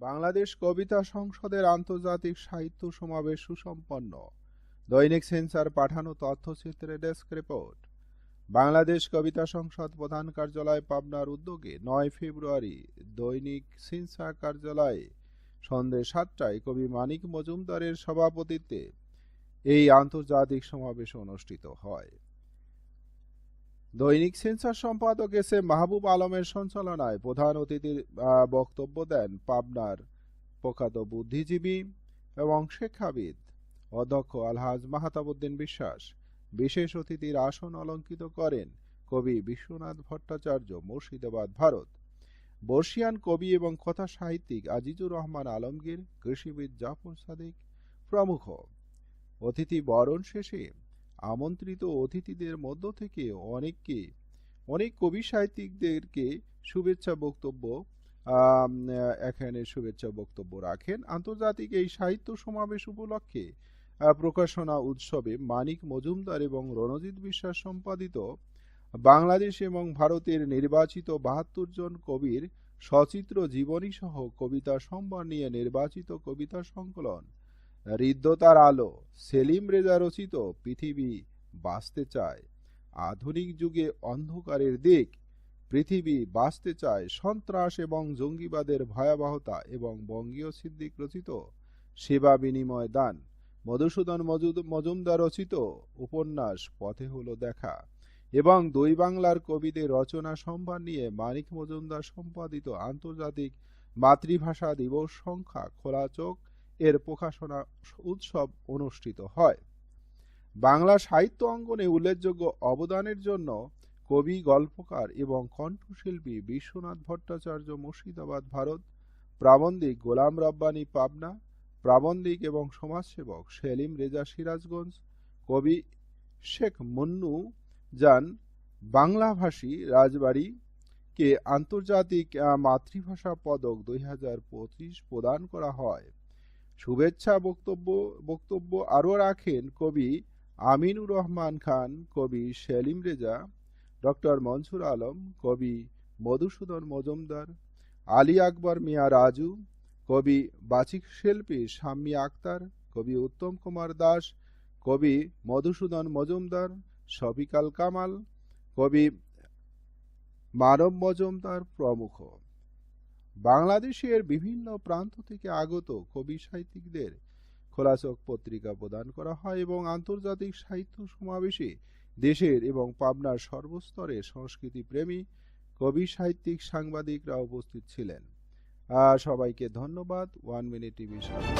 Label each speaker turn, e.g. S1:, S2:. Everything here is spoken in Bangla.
S1: বাংলাদেশ কবিতা সংসদের আন্তর্জাতিক সাহিত্য সমাবেশ সুসম্পন্ন। দৈনিক সেন্সার পাঠানো তথ্যচিত্রে ডেস্ক রিপোর্ট। বাংলাদেশ কবিতা সংসদ প্রধান কার্যালয় পাবনার উদ্যোগে নয় ফেব্রুয়ারি দৈনিক সেন্সার কার্যালয়ে সন্ধ্যে সাতটায় কবি মানিক মজুমদারের সভাপতিত্বে এই আন্তর্জাতিক সমাবেশ অনুষ্ঠিত হয়। দৈনিক সেন্সার সম্পাদক এস এ মাহবুব আলমের সঞ্চালনায় প্রধান অতিথির বক্তব্য দেন পাবনার প্রখ্যাত বুদ্ধিজীবী এবং শিক্ষাবিদ অধ্যক্ষ আলহাজ মাহাতাবুদ্দিন বিশ্বাস। বিশেষ অতিথির আসন অলঙ্কিত করেন কবি বিশ্বনাথ ভট্টাচার্য, মুর্শিদাবাদ, ভারত। বর্ষিয়ান কবি এবং কথা সাহিত্যিক আজিজুর রহমান আলমগীর, কৃষিবিদ জাফর সাদিক প্রমুখ। অতিথি বরণ শেষে আমন্ত্রিত অতিথিদের মধ্য থেকে অনেককে, অনেক কবি সাহিত্যিকদেরকে শুভেচ্ছা বক্তব্য এখানে শুভেচ্ছা বক্তব্য রাখেন। আন্তর্জাতিক এই সাহিত্য সমাবেশ উপলক্ষে প্রকাশনা উৎসবে মানিক মজুমদার এবং রণজিৎ বিশ্বাস সম্পাদিত বাংলাদেশ এবং ভারতের নির্বাচিত বাহাত্তর জন কবির সচিত্র জীবনী সহ কবিতা সম্মান নিয়ে নির্বাচিত কবিতা সংকলন। হৃদ্যতার আলো, সেলিম রেজা রচিত পৃথিবী বাঁচতে চায়। আধুনিক যুগে অন্ধকারের দিক, পৃথিবী বাঁচতে চায়। সন্ত্রাস এবং জঙ্গিবাদের ভয়াবহতা এবং বঙ্গীয় সিদ্দিক রচিত সেবা বিনিময় দান। মধুসূদন মজুমদার রচিত উপন্যাস পথে হলো দেখা এবং দুই বাংলার কবিদের রচনা সম্ভার নিয়ে মানিক মজুমদার সম্পাদিত আন্তর্জাতিক মাতৃভাষা দিবস সংখ্যা খোলা চোখ এর প্রকাশনা উৎসব অনুষ্ঠিত হয়। বাংলা সাহিত্য অঙ্গনে উল্লেখযোগ্য অবদানের জন্য কবি, গল্পকার এবং কণ্ঠশিল্পী বিশ্বনাথ ভট্টাচার্য, মুর্শিদাবাদ, ভারত, প্রাবন্ধিক গোলাম রব্বানী, পাবনা, প্রাবন্ধিক এবং সমাজসেবক সেলিম রেজা সিরাজগঞ্জ, কবি শেখ মুন্নু যান বাংলাভাষী রাজবাড়ী কে আন্তর্জাতিক মাতৃভাষা পদক দুই হাজার পঁচিশ প্রদান করা হয়। শুভেচ্ছা বক্তব্য বক্তব্য আরও রাখেন কবি আমিনুর রহমান খান, কবি সেলিম রেজা, ডক্টর মনসুর আলম, কবি মধুসূদন মজুমদার, আলী আকবর মিয়া রাজু, কবি বাচিক শিল্পী শাম্মী আক্তার, কবি উত্তম কুমার দাস, কবি মধুসূদন মজুমদার, শফিকাল কামাল, কবি মানব মজুমদার প্রমুখ। বাংলাদেশের বিভিন্ন প্রান্ত থেকে আগত কবি সাহিত্যিকদের খোলাচক পত্রিকা প্রদান করা হয় এবং আন্তর্জাতিক সাহিত্য সমাবেশে দেশের এবং পাবনার সর্বস্তরে সংস্কৃতিপ্রেমী কবি সাহিত্যিক সাংবাদিকরা উপস্থিত ছিলেন। সবাইকে ধন্যবাদ। ওয়ান মিনিট টিভি সাথে।